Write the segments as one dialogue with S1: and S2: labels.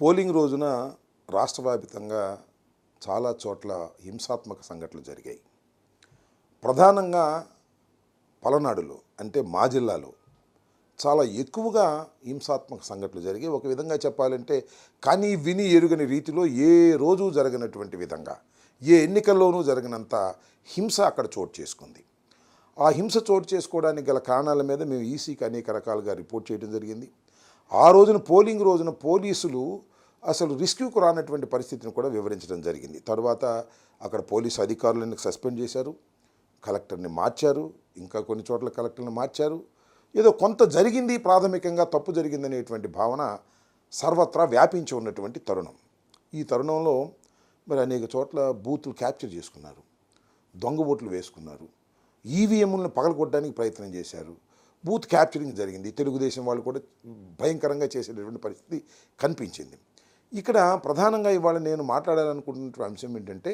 S1: Polling రోజున రాష్ట్ర వ్యాప్తంగా చాలా చోట్ల హింసాత్మక సంఘటనలు జరిగాయి. ప్రధానంగా పలనాడులో అంటే మా జిల్లాలో చాలా ఎక్కువగా హింసాత్మక సంఘటనలు జరిగాయి. ఒక విధంగా చెప్పాలంటే కానీ విని ఎరుగని రీతిలో ఏ రోజు జరగనటువంటి విధంగా ఏ ఎన్నికల్లోనూ జరిగినంత హింస అక్కడ చోటు చేసుకుంది. ఆ హింస చోటు చేసుకోవడానికి గల కారణాల మీద మేము ఈసీకి అనేక రకాలుగా రిపోర్ట్ చేయడం జరిగింది. ఆ రోజున పోలింగ్ రోజున పోలీసులు అసలు రిస్క్యూకు రానటువంటి పరిస్థితిని కూడా వివరించడం జరిగింది. తర్వాత అక్కడ పోలీసు అధికారులను సస్పెండ్ చేశారు. కలెక్టర్ని మార్చారు. ఇంకా కొన్ని చోట్ల కలెక్టర్ని మార్చారు. ఏదో కొంత జరిగింది ప్రాథమికంగా తప్పు జరిగిందనేటువంటి భావన సర్వత్రా వ్యాపించి ఉన్నటువంటి తరుణం. ఈ తరుణంలో మరి అనేక చోట్ల బూతులు క్యాప్చర్ చేసుకున్నారు. దొంగ ఓట్లు వేసుకున్నారు. ఈవీఎంలను పగలగొట్టడానికి ప్రయత్నం చేశారు. బూత్ క్యాప్చరింగ్ జరిగింది. తెలుగుదేశం వాళ్ళు కూడా భయంకరంగా చేసేటటువంటి పరిస్థితి కనిపించింది. ఇక్కడ ప్రధానంగా ఇవాళ నేను మాట్లాడాలనుకుంటున్న అంశం ఏంటంటే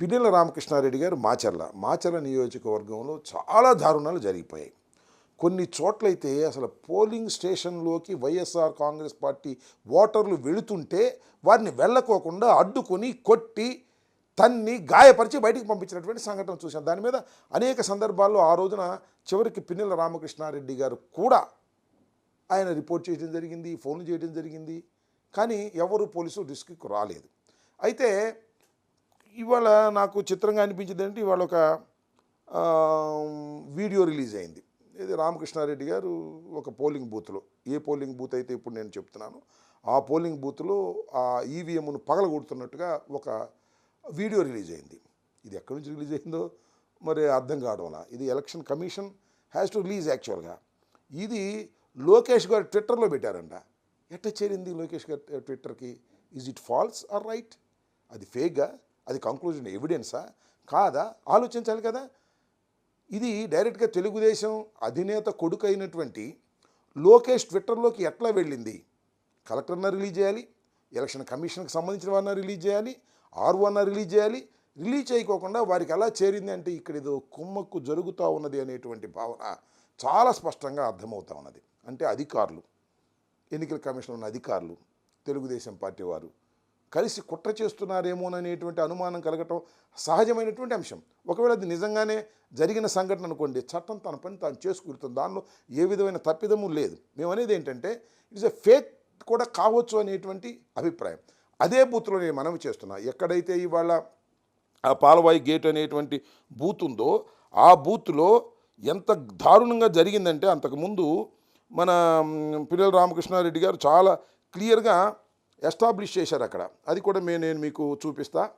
S1: పిన్నెల రామకృష్ణారెడ్డి గారు మాచర్ల మాచర్ల నియోజకవర్గంలో చాలా దారుణాలు జరిగిపోయాయి. కొన్ని చోట్లయితే అసలు పోలింగ్ స్టేషన్లోకి వైఎస్ఆర్ కాంగ్రెస్ పార్టీ ఓటర్లు వెళుతుంటే వారిని వెళ్ళకోకుండా అడ్డుకొని కొట్టి తన్ని గాయపరిచి బయటికి పంపించినటువంటి సంఘటన చూశాం. దాని మీద అనేక సందర్భాల్లో ఆ రోజున చివరికి పిన్నెల రామకృష్ణారెడ్డి గారు కూడా ఆయన రిపోర్ట్ చేయడం జరిగింది ఫోన్లు చేయడం జరిగింది. కానీ ఎవరు పోలీసు రిస్క్కి రాలేదు. అయితే ఇవాళ నాకు చిత్రంగా అనిపించింది అంటే ఇవాళ ఒక వీడియో రిలీజ్ అయింది. ఇది రామకృష్ణారెడ్డి గారు ఒక పోలింగ్ బూత్లో. ఏ పోలింగ్ బూత్ అయితే ఇప్పుడు నేను చెప్తున్నాను? ఆ పోలింగ్ బూత్లో ఆ ఈవీఎంను పగలగొడుతున్నట్టుగా ఒక వీడియో రిలీజ్ అయింది. ఇది ఎక్కడి నుంచి రిలీజ్ అయిందో మరి అర్థం కావడం ఇది election commission has to release యాక్చువల్గా ఇది లోకేష్ గారు ట్విట్టర్లో పెట్టారంట. ఎట్ట చేరింది Lokesh garu ట్విట్టర్కి? Is it false or right అది ఫేక్గా అది కంక్లూజన్ ఎవిడెన్సా కాదా? ఆలోచించాలి కదా. ఇది డైరెక్ట్గా తెలుగుదేశం అధినేత కొడుకు అయినటువంటి లోకేష్ ట్విట్టర్లోకి ఎట్లా వెళ్ళింది? కలెక్టర్న రిలీజ్ చేయాలి. ఎలక్షన్ కమిషన్కి సంబంధించిన వారిన రిలీజ్ చేయాలి. ఆర్ఓ అన్న రిలీజ్ చేయాలి. రిలీజ్ చేయకోకుండా వారికి ఎలా చేరింది అంటే ఇక్కడ ఏదో కుమ్మక్కు జరుగుతూ ఉన్నది అనేటువంటి భావన చాలా స్పష్టంగా అర్థమవుతా ఉన్నది. అంటే అధికారులు ఎన్నికల కమిషన్ ఉన్న అధికారులు తెలుగుదేశం పార్టీ వారు కలిసి కుట్ర చేస్తున్నారేమోననేటువంటి అనుమానం కలగటం సహజమైనటువంటి అంశం. ఒకవేళ అది నిజంగానే జరిగిన సంఘటన అనుకోండి చట్టం తన పని తాను చేసుకుంటుంది దానిలో ఏ విధమైన తప్పిదము లేదు. మేము అనేది ఏంటంటే ఇట్స్ ఎ ఫేక్ కూడా కావచ్చు అనేటువంటి అభిప్రాయం. అదే బూత్లో నేను మనవి చేస్తున్నా. ఎక్కడైతే ఇవాళ ఆ పాలవాయి గేట్ అనేటువంటి బూత్ ఉందో ఆ బూత్లో ఎంత దారుణంగా జరిగిందంటే అంతకుముందు మన పిల్లల రామకృష్ణారెడ్డి గారు చాలా క్లియర్గా ఎస్టాబ్లిష్ చేశారు అక్కడ. అది కూడా మే నేను మీకు చూపిస్తా.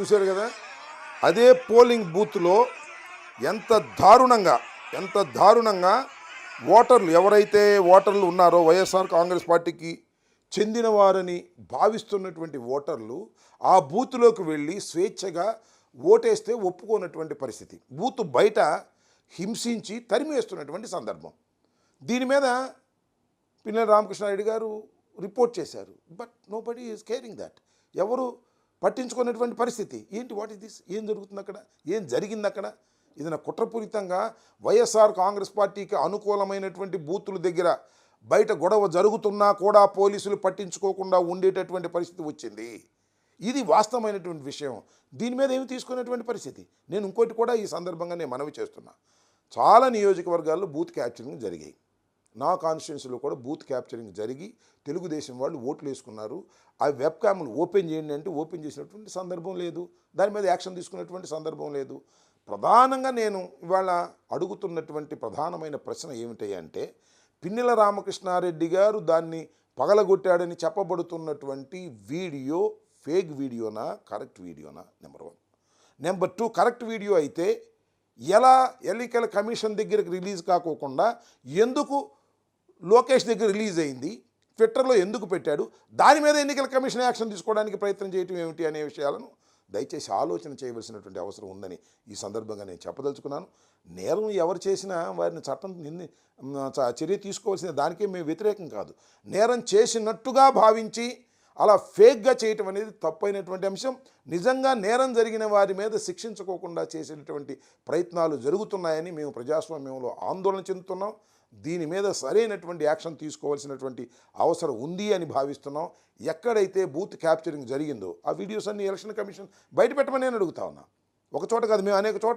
S1: చూశారు కదా? అదే పోలింగ్ బూత్లో ఎంత దారుణంగా ఎంత దారుణంగా ఓటర్లు ఎవరైతే ఓటర్లు ఉన్నారో వైఎస్ఆర్ కాంగ్రెస్ పార్టీకి చెందినవారని భావిస్తున్నటువంటి ఓటర్లు ఆ బూత్లోకి వెళ్ళి స్వేచ్ఛగా ఓటేస్తే ఒప్పుకోనటువంటి పరిస్థితి. బూత్ బయట హింసించి తరిమేస్తున్నటువంటి సందర్భం. దీని మీద పిన్నెల రామకృష్ణారెడ్డి గారు రిపోర్ట్ చేశారు. But nobody is caring that. ఎవరు పట్టించుకున్నటువంటి పరిస్థితి. ఏంటి వాట్ ఇస్ దిస్ ఏం జరుగుతుంది అక్కడ? ఏం జరిగింది అక్కడ? ఏదైనా కుట్రపూరితంగా వైఎస్ఆర్ కాంగ్రెస్ పార్టీకి అనుకూలమైనటువంటి బూతుల దగ్గర బయట గొడవ జరుగుతున్నా కూడా పోలీసులు పట్టించుకోకుండా ఉండేటటువంటి పరిస్థితి వచ్చింది. ఇది వాస్తవమైనటువంటి విషయం. దీని మీద ఏమి తీసుకునేటువంటి పరిస్థితి? నేను ఇంకోటి కూడా ఈ సందర్భంగా నేను మనవి చేస్తున్నా. చాలా నియోజకవర్గాల్లో బూత్ క్యాప్చరింగ్ జరిగాయి. నా కాన్స్టిట్యున్సీలో కూడా బూత్ క్యాప్చరింగ్ జరిగి తెలుగుదేశం వాళ్ళు ఓట్లు వేసుకున్నారు. ఆ వెబ్ క్యామ్లు ఓపెన్ చేయండి అంటే ఓపెన్ చేసినటువంటి సందర్భం లేదు. దాని మీద యాక్షన్ తీసుకున్నటువంటి సందర్భం లేదు. ప్రధానంగా నేను ఇవాళ అడుగుతున్నటువంటి ప్రధానమైన ప్రశ్న ఏమిటంటే పిన్నెల రామకృష్ణారెడ్డి గారు దాన్ని పగలగొట్టాడని చెప్పబడుతున్నటువంటి వీడియో ఫేక్ వీడియోనా correct వీడియోనా number one. Number two correct video అయితే ఎలా ఎన్నికల కమిషన్ దగ్గరికి రిలీజ్ కాకోకుండా ఎందుకు లోకేష్ దగ్గర రిలీజ్ అయింది. ట్విట్టర్లో ఎందుకు పెట్టాడు? దాని మీద ఎన్నికల కమిషన్ యాక్షన్ తీసుకోవడానికి ప్రయత్నం చేయటం ఏమిటి అనే విషయాలను దయచేసి ఆలోచన చేయవలసినటువంటి అవసరం ఉందని ఈ సందర్భంగా నేను చెప్పదలుచుకున్నాను. నేరం ఎవరు చేసినా వారిని చట్టం నిన్ని చ- చర్య తీసుకోవాల్సిన దానికే మేము వ్యతిరేకం కాదు. నేరం చేసినట్టుగా భావించి అలా ఫేక్గా చేయటం అనేది తప్పైనటువంటి అంశం. నిజంగా నేరం జరిగిన వారి మీద శిక్షించుకోకుండా చేసినటువంటి ప్రయత్నాలు జరుగుతున్నాయని మేము ప్రజాస్వామ్యంలో ఆందోళన చెందుతున్నాం. దీని మీద సరైనటువంటి యాక్షన్ తీసుకోవాల్సినటువంటి అవసరం ఉంది అని భావిస్తున్నాం. ఎక్కడైతే బూత్ క్యాప్చరింగ్ జరిగిందో ఆ వీడియోస్ అన్ని ఎలక్షన్ కమిషన్ బయట పెట్టమని నేను అడుగుతా ఉన్నా. ఒక చోట కాదు మేము అనేక చోట్ల